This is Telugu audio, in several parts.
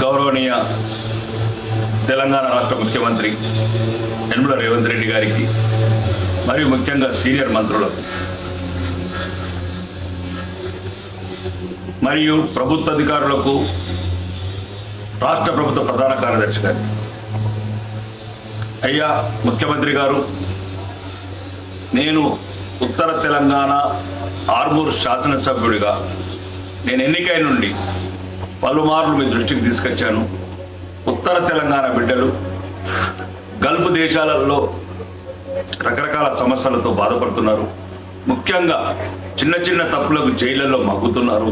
గౌరవనీయ తెలంగాణ రాష్ట్ర ముఖ్యమంత్రి యనమల రేవంత్ రెడ్డి గారికి మరియు ముఖ్యంగా సీనియర్ మంత్రులకు మరియు ప్రభుత్వ అధికారులకు రాష్ట్ర ప్రభుత్వ ప్రధాన కార్యదర్శి గారికి అయ్యా ముఖ్యమంత్రి గారు నేను ఉత్తర తెలంగాణ ఆర్మూర్ శాసనసభ్యుడిగా నేను ఎన్నికై నుండి పలుమార్లు మీ దృష్టికి తీసుకొచ్చాను. ఉత్తర తెలంగాణ బిడ్డలు గల్ఫ్ దేశాలలో రకరకాల సమస్యలతో బాధపడుతున్నారు. ముఖ్యంగా చిన్న చిన్న తప్పులకు జైళ్ళలో మగ్గుతున్నారు.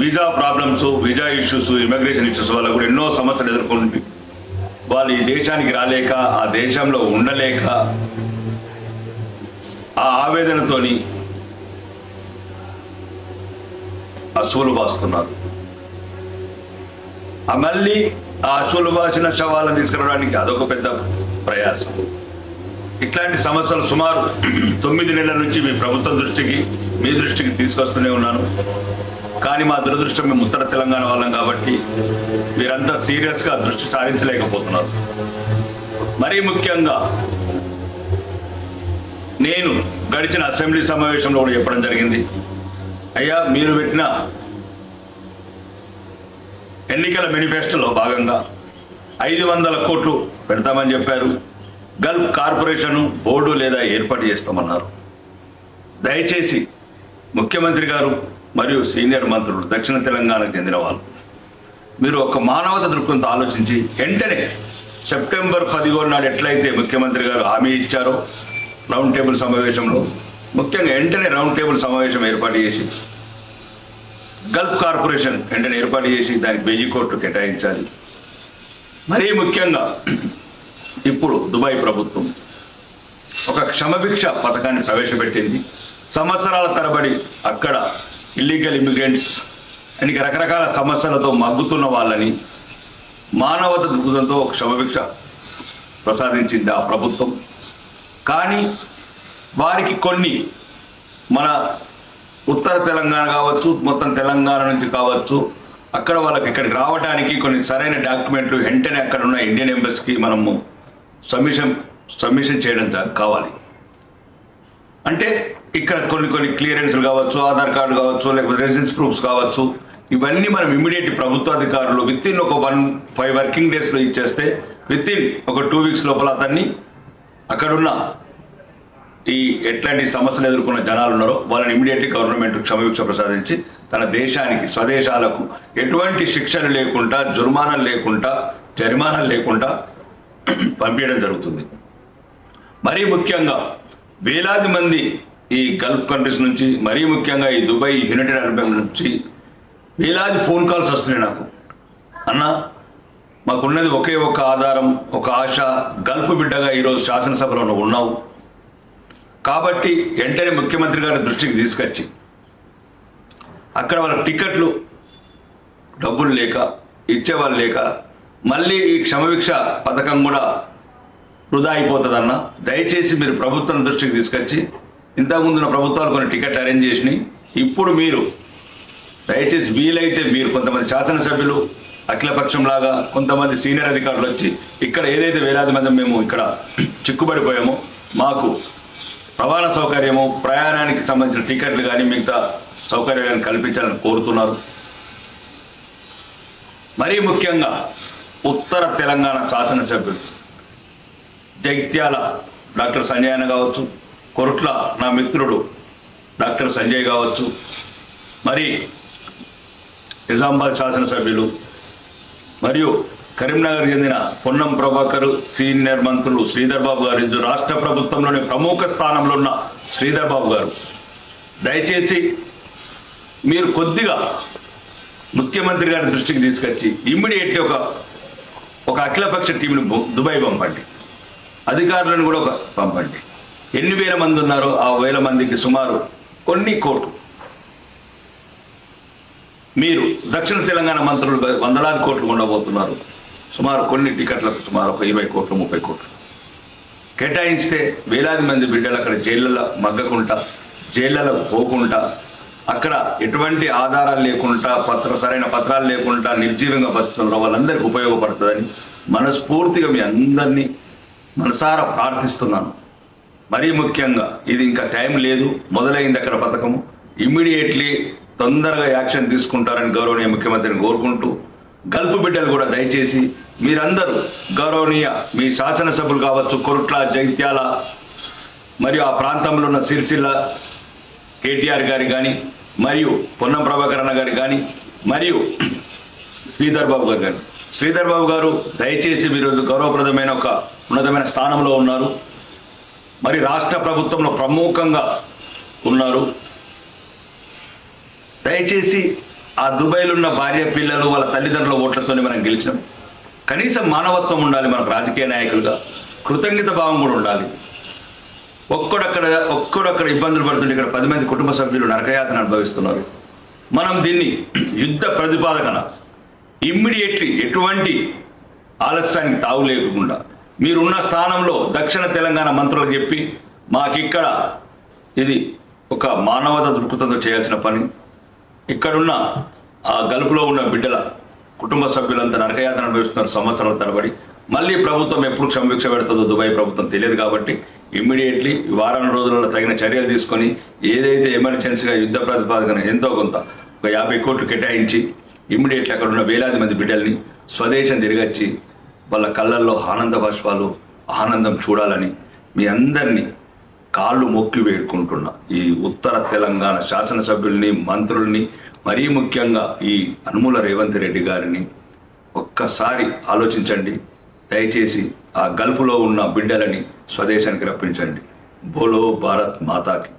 Visa problems visa issues immigration issues వల్ల కూడా ఎన్నో సమస్యలు ఎదుర్కొంటుంది వాళ్ళు ఈ దేశానికి రాలేక ఆ దేశంలో ఉండలేక ఆ ఆవేదనతోని అసువులు బాస్తున్నారు. మళ్ళీ ఆ అశ్వులు బాసిన శవాలను తీసుకురావడానికి అదొక పెద్ద ప్రయాసం. ఇట్లాంటి సమస్యలు సుమారు తొమ్మిది నెలల నుంచి మీ ప్రభుత్వం దృష్టికి మీ దృష్టికి తీసుకొస్తూనే ఉన్నాను. కానీ మా దురదృష్టం మేము ఉత్తర తెలంగాణ వాళ్ళం కాబట్టి మీరంతా సీరియస్గా దృష్టి సారించలేకపోతున్నారు. మరీ ముఖ్యంగా నేను గడిచిన అసెంబ్లీ సమావేశంలో కూడా చెప్పడం జరిగింది. అయ్యా మీరు పెట్టిన ఎన్నికల మేనిఫెస్టోలో భాగంగా ఐదు వందల కోట్లు పెడతామని చెప్పారు. గల్ఫ్ కార్పొరేషన్ బోర్డు లేదా ఏర్పాటు చేస్తామన్నారు. దయచేసి ముఖ్యమంత్రి గారు మరియు సీనియర్ మంత్రులు దక్షిణ తెలంగాణకు చెందిన వాళ్ళు మీరు ఒక మానవత దృక్పథంతో ఆలోచించి వెంటనే సెప్టెంబర్ పదిహేను నాడు ఎట్లయితే ముఖ్యమంత్రి గారు హామీ ఇచ్చారో రౌండ్ టేబుల్ సమావేశంలో ముఖ్యంగా వెంటనే రౌండ్ టేబుల్ సమావేశం ఏర్పాటు చేసి గల్ఫ్ కార్పొరేషన్ వెంటనే ఏర్పాటు చేసి దానికి వెయ్యి కోట్లు కేటాయించాలి. మరీ ముఖ్యంగా ఇప్పుడు దుబాయ్ ప్రభుత్వం ఒక క్షమభిక్ష పథకాన్ని ప్రవేశపెట్టింది. సంవత్సరాల తరబడి అక్కడ ఇల్లీగల్ ఇమిగ్రెంట్స్ అనేక రకరకాల సమస్యలతో మగ్గుతున్న వాళ్ళని మానవత దృక్పథంతో ఒక క్షమభిక్ష ప్రసాదించింది ఆ ప్రభుత్వం. కానీ వారికి కొన్ని మన ఉత్తర తెలంగాణ కావచ్చు మొత్తం తెలంగాణ నుంచి కావచ్చు అక్కడ వాళ్ళకి ఇక్కడికి రావడానికి కొన్ని సరైన డాక్యుమెంట్లు వెంటనే అక్కడ ఉన్న ఇండియన్ ఎంబసీకి మనము సబ్మిషన్ సబ్మిషన్ చేయడం కావాలి. అంటే ఇక్కడ కొన్ని కొన్ని క్లియరెన్స్లు కావచ్చు ఆధార్ కార్డు కావచ్చు లేకపోతే రెసిడెన్స్ ప్రూఫ్స్ కావచ్చు ఇవన్నీ మనం ఇమీడియట్ ప్రభుత్వ అధికారులు విత్ ఇన్ ఒక వన్ ఫైవ్ వర్కింగ్ డేస్లో ఇచ్చేస్తే విత్ ఇన్ ఒక టూ వీక్స్ లోపల అతన్ని అక్కడున్న ఈ ఎట్లాంటి సమస్యలు ఎదుర్కొన్న జనాలు ఉన్నారో వాళ్ళని ఇమీడియట్లీ గవర్నమెంట్ క్షమభిక్ష ప్రసాదించి తన దేశానికి స్వదేశాలకు ఎటువంటి శిక్షలు లేకుండా జుర్మానాలు లేకుండా జరిమానాలు లేకుండా పంపించడం జరుగుతుంది. మరీ ముఖ్యంగా వేలాది మంది ఈ గల్ఫ్ కంట్రీస్ నుంచి మరీ ముఖ్యంగా ఈ దుబాయ్ యునైటెడ్ అరబ్ నుంచి వేలాది ఫోన్ కాల్స్ వస్తున్నాయి నాకు. అన్న మాకున్నది ఒకే ఒక ఆధారం ఒక ఆశ గల్ఫ్ బిడ్డగా ఈరోజు శాసనసభలో నువ్వు ఉన్నావు. కాబట్టి వెంటనే ముఖ్యమంత్రి గారి దృష్టికి తీసుకొచ్చి అక్కడ వాళ్ళ టికెట్లు డబ్బులు లేక ఇచ్చేవాళ్ళు లేక మళ్ళీ ఈ క్షమభిక్ష పథకం కూడా వృధా అయిపోతుందన్న. దయచేసి మీరు ప్రభుత్వం దృష్టికి తీసుకొచ్చి ఇంతకుముందున్న ప్రభుత్వాలు కొన్ని టికెట్ అరేంజ్ చేసినాయి. ఇప్పుడు మీరు దయచేసి వీలైతే మీరు కొంతమంది శాసనసభ్యులు అఖిలపక్షంలాగా కొంతమంది సీనియర్ అధికారులు వచ్చి ఇక్కడ ఏదైతే వేలాది మంది మేము ఇక్కడ చిక్కుబడిపోయామో మాకు రవాణా సౌకర్యము ప్రయాణానికి సంబంధించిన టికెట్లు కానీ మిగతా సౌకర్యాలను కల్పించాలని కోరుతున్నారు. మరీ ముఖ్యంగా ఉత్తర తెలంగాణ శాసనసభ్యులు జగిత్యాల డాక్టర్ సంజయ్ అన్న కావచ్చు కొరుట్ల నా మిత్రుడు డాక్టర్ సంజయ్ కావచ్చు మరి నిజామాబాద్ శాసనసభ్యులు మరియు కరీంనగర్ చెందిన పొన్నం ప్రభాకర్ సీనియర్ మంత్రులు శ్రీధర్ బాబు గారు ఇద్దరు రాష్ట్ర ప్రభుత్వంలోని ప్రముఖ స్థానంలో ఉన్న శ్రీధర్ బాబు గారు. దయచేసి మీరు కొద్దిగా ముఖ్యమంత్రి గారి దృష్టికి తీసుకొచ్చి ఇమ్మీడియట్ ఒక ఒక అఖిలపక్ష టీంని దుబాయ్ పంపండి. అధికారులను కూడా ఒక పంపండి. ఎన్ని వేల మంది ఉన్నారో ఆ వేల మందికి సుమారు కొన్ని కోట్లు. మీరు దక్షిణ తెలంగాణ మంత్రులు వందలాది కోట్లు ఉండబోతున్నారు సుమారు కొన్ని టికెట్లకు సుమారు ఒక ఇరవై కోట్లు ముప్పై కోట్లు. కేటాయిస్తే వేలాది మంది బిడ్డలు అక్కడ జైళ్ళలో మగ్గకుండా జైళ్ళలో పోకుండా అక్కడ ఎటువంటి ఆధారాలు లేకుండా పత్ర సరైన పత్రాలు లేకుండా నిర్జీవంగా బతుకుతున్న వాళ్ళందరికీ ఉపయోగపడుతుందని మనస్ఫూర్తిగా మీ అందరినీ మనసారా ప్రార్థిస్తున్నాను. మరీ ముఖ్యంగా ఇది ఇంకా టైం లేదు మొదలైంది అక్కడ పథకము ఇమ్మీడియట్లీ తొందరగా యాక్షన్ తీసుకుంటారని గౌరవనీయ ముఖ్యమంత్రిని కోరుకుంటూ గల్పు బిడ్డలు కూడా దయచేసి మీరందరూ గౌరవనీయ మీ శాసనసభ్యులు కావచ్చు కొరుట్ల జైత్యాల మరియు ఆ ప్రాంతంలో ఉన్న సిరిసిల్ల కేటీఆర్ గారి కానీ మరియు పొన్నం ప్రభాకరణ గారి కానీ మరియు శ్రీధర్ బాబు గారు కానీ శ్రీధర్ బాబు గారు దయచేసి మీరు గౌరవప్రదమైన ఒక ఉన్నతమైన స్థానంలో ఉన్నారు. మరి రాష్ట్ర ప్రభుత్వంలో ప్రముఖంగా ఉన్నారు. దయచేసి ఆ దుబాయ్లో ఉన్న భార్య పిల్లలు వాళ్ళ తల్లిదండ్రుల ఓట్లతోనే మనం గెలిచాం కనీసం మానవత్వం ఉండాలి మనకు రాజకీయ నాయకులుగా. కృతజ్ఞత భావం కూడా ఉండాలి. ఒక్కడక్కడ ఒక్కడక్కడ ఇబ్బందులు పడుతుంటే ఇక్కడ పది మంది కుటుంబ సభ్యులు నరకయాతను అనుభవిస్తున్నారు. మనం దీన్ని యుద్ధ ప్రతిపాదకన ఇమ్మీడియట్లీ ఎటువంటి ఆలస్యానికి తావు లేకుండా మీరున్న స్థానంలో దక్షిణ తెలంగాణ మంత్రులకు చెప్పి మాకిక్కడ ఇది ఒక మానవత దృక్పథంతో చేయాల్సిన పని. ఇక్కడున్న ఆ గలుపులో ఉన్న బిడ్డల కుటుంబ సభ్యులంతా నరకయాత్ర అనుభవిస్తున్నారు. సంవత్సరాల తరబడి. మళ్ళీ ప్రభుత్వం ఎప్పుడు క్షమిక్ష పెడుతుందో దుబాయ్ ప్రభుత్వం తెలియదు కాబట్టి ఇమ్మీడియట్లీ వారం రోజులలో తగిన చర్యలు తీసుకొని ఏదైతే ఎమర్జెన్సీగా యుద్ధ ప్రతిపాదన ఎంతో కొంత ఒక యాభై కోట్లు కేటాయించి ఇమ్మీడియట్లీ అక్కడ ఉన్న వేలాది మంది బిడ్డల్ని స్వదేశం తిరిగొచ్చి వాళ్ళ కళ్ళల్లో ఆనంద బాష్పాలు ఆనందం చూడాలని మీ అందరినీ కాళ్ళు మొక్కి వేడుకుంటున్నా. ఈ ఉత్తర తెలంగాణ శాసనసభ్యుల్ని మంత్రుల్ని మరీ ముఖ్యంగా ఈ అనుమూల రేవంత్ రెడ్డి గారిని ఒక్కసారి ఆలోచించండి. దయచేసి ఆ గల్పులో ఉన్న బిడ్డలని స్వదేశానికి రప్పించండి. బోలో భారత్ మాతాకి.